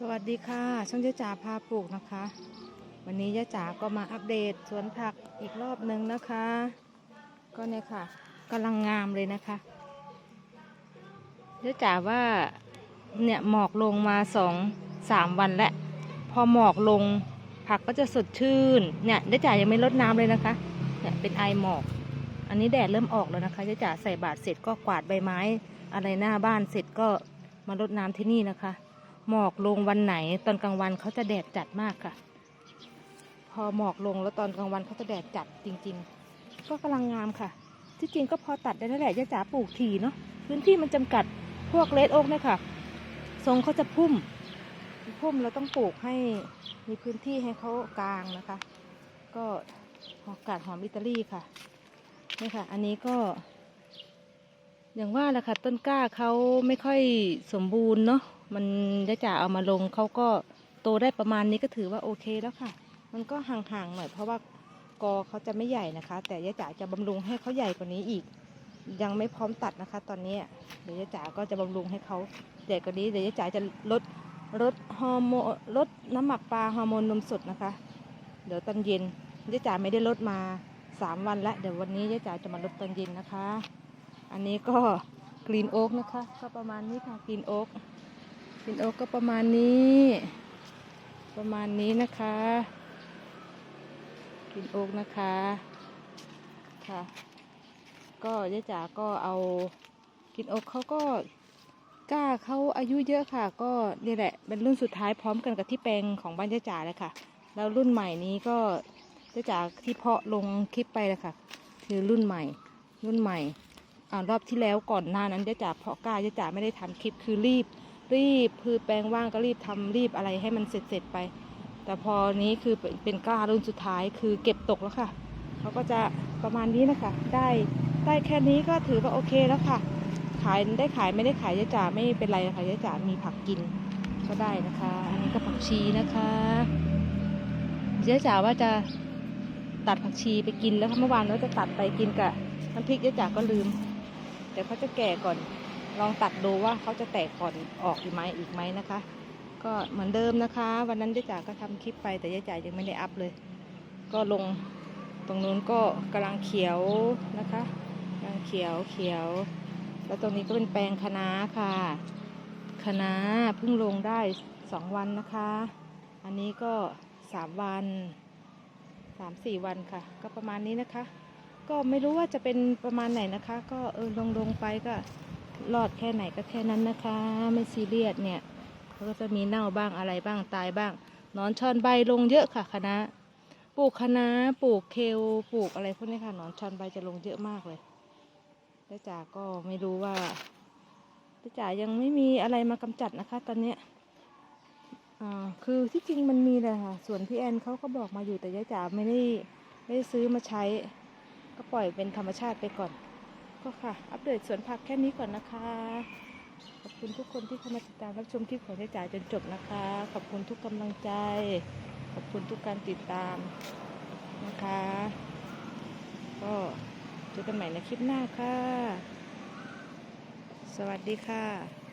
สวัสดีค่ะ ช่องเจ๊จ๋าพาปลูกนะคะ วันนี้เจ๊จ๋าก็มาอัปเดตสวนผักอีกรอบหนึ่งนะคะ ก็เนี่ยค่ะกำลังงามเลยนะคะเจ๊จ๋าว่าเนี่ยหมอกลงมาสองสามวันแล้วพอหมอกลงผักก็จะสดชื่นเนี่ยเจ๊จ๋ายังไม่ลดน้ำเลยนะคะเนี่ยเป็นไอหมอก อันนี้แดดเริ่มออกแล้วนะคะเจ๊จ๋าใส่บาตรเสร็จก็กวาดใบไม้ อะไรหน้าบ้านเสร็จก็มารดน้ำที่นี่นะคะ หมอกลงวันไหน ตอนกลางวันเขาจะแดดจัดมากค่ะ พอหมอกลงแล้วตอนกลางวันเขาจะแดดจัดจริง ๆ ก็กำลังงามค่ะ ที่จริงก็พอตัดได้แล้วแหละย่าจ๋าปลูกถี่เนาะพื้นที่มันจำกัดพวกเลดโอ๊กเนี่ยค่ะทรงเขาจะพุ่ม พุ่มเราต้องปลูกให้มีพื้นที่ให้เขากลางนะคะ ก็หอกาดหอมอิตาลีค่ะนี่ค่ะ อันนี้ก็ อย่างว่าแหละค่ะต้นกล้าเขาไม่ค่อยสมบูรณ์เนาะมันจะจ่าเอามาลงเขาก็โตได้ประมาณนี้ก็ถือว่าโอเคแล้วค่ะ มันก็ห่างๆหน่อยเพราะว่ากอเขาจะไม่ใหญ่นะคะ แต่ยายจ๋าจะบำรุงให้เขาใหญ่กว่านี้อีก ยังไม่พร้อมตัดนะคะ ตอนนี้เดี๋ยวยายจ๋าก็จะบำรุงให้เขาใหญ่กว่านี้เดี๋ยวยายจ๋าจะลดลดฮอร์โมนลดน้ำหมักปลาฮอร์โมนนมสดนะคะ เดี๋ยวตอนเย็นยายจ๋าไม่ได้ลดมาสามวันแล้วเดี๋ยววันนี้ยายจ๋าจะมาลดตอนเย็นนะคะ อันนี้ก็กรีนโอ๊กนะคะ ก็ประมาณนี้ค่ะกรีนโอ๊กกรีนโอ๊กก็ประมาณนี้ ประมาณนี้นะคะกรีนโอ๊กนะคะค่ะ ก็ยายจ๋าก็เอากรีนโอ๊กเขาก็กล้าเขาอายุเยอะค่ะ ก็นี่แหละเป็นรุ่นสุดท้ายพร้อมกันกับที่แปลงของบ้านยายจ๋าเลยค่ะ แล้วรุ่นใหม่นี้ก็ยายจ๋าที่เพาะลงคลิปไปเลยค่ะ คือรุ่นใหม่ รุ่นใหม่ รอบที่แล้วก่อนหน้านั้นเจ๊จ๋าเพาะกล้าเจ๊จ๋าไม่ได้ทำคลิปคือรีบ รีบคือแปลงว่างก็รีบทำรีบอะไรให้มันเสร็จเสร็จๆไป แต่พอนี้คือเป็นกล้ารุ่นสุดท้ายคือเก็บตกแล้วค่ะเขาก็จะประมาณนี้นะคะ ได้ได้แค่นี้ก็ถือว่าโอเคแล้วค่ะ ขายได้ขายไม่ได้ขายเจ๊จ๋าไม่เป็นไรค่ะเจ๊จ๋ามีผักกินก็ได้นะคะ อันนี้ก็ผักชีนะคะเจ๊จ๋าว่าจะตัดผักชีไปกินแล้วเมื่อวานเราจะตัดไปกินกับน้ำพริกเจ๊จ๋าก็ลืม เดี๋ยวเขาจะแก่ก่อน ลองตัดดูว่าเขาจะแตกก่อนออกอีกไหมอีกไหมนะคะ ก็เหมือนเดิมนะคะ วันนั้นเจ๊จ๋าก็ทำคลิปไปแต่เจ๊จ๋ายังไม่ได้อัพเลย ก็ลงตรงนู้นก็กำลังเขียวนะคะกำลังเขียวเขียว แล้วตรงนี้ก็เป็นแปลงคะน้าค่ะคะน้าเพิ่งลงได้สองวันนะคะ อันนี้ก็สามวันสามสี่วันค่ะ ก็ประมาณนี้นะคะ ก็ไม่รู้ว่าจะเป็นประมาณไหนนะคะ ก็เออลงลงไปก็รอดแค่ไหนก็แค่นั้นนะคะ ไม่ซีเรียสเนี่ยเขาก็จะมีเน่าบ้างอะไรบ้างตายบ้างนอนชอนใบลงเยอะค่ะคะน้าปลูกคะน้าปลูกเคลปลูกอะไรพวกนี้ค่ะนอนชอนใบจะลงเยอะมากเลยแล้วจ๋าก็ไม่รู้ว่าแล้จ๋ายังไม่มีอะไรมากำจัดนะคะ ตอนเนี้ยอ่าคือที่จริงมันมีเลยค่ะส่วนพี่แอนเขาก็บอกมาอยู่แต่ยายจ๋าไม่ได้ไม่ได้ซื้อมาใช้ ก็ปล่อยเป็นธรรมชาติไปก่อน ก็ค่ะ อัปเดตสวนผักแค่นี้ก่อนนะคะ ขอบคุณทุกคนที่เข้ามาติดตามรับชมคลิปของเจ๊จ๋าจนจบนะคะ ขอบคุณทุกกำลังใจ ขอบคุณทุกการติดตามนะคะ ก็เจอกันใหม่ในคลิปหน้าค่ะ สวัสดีค่ะ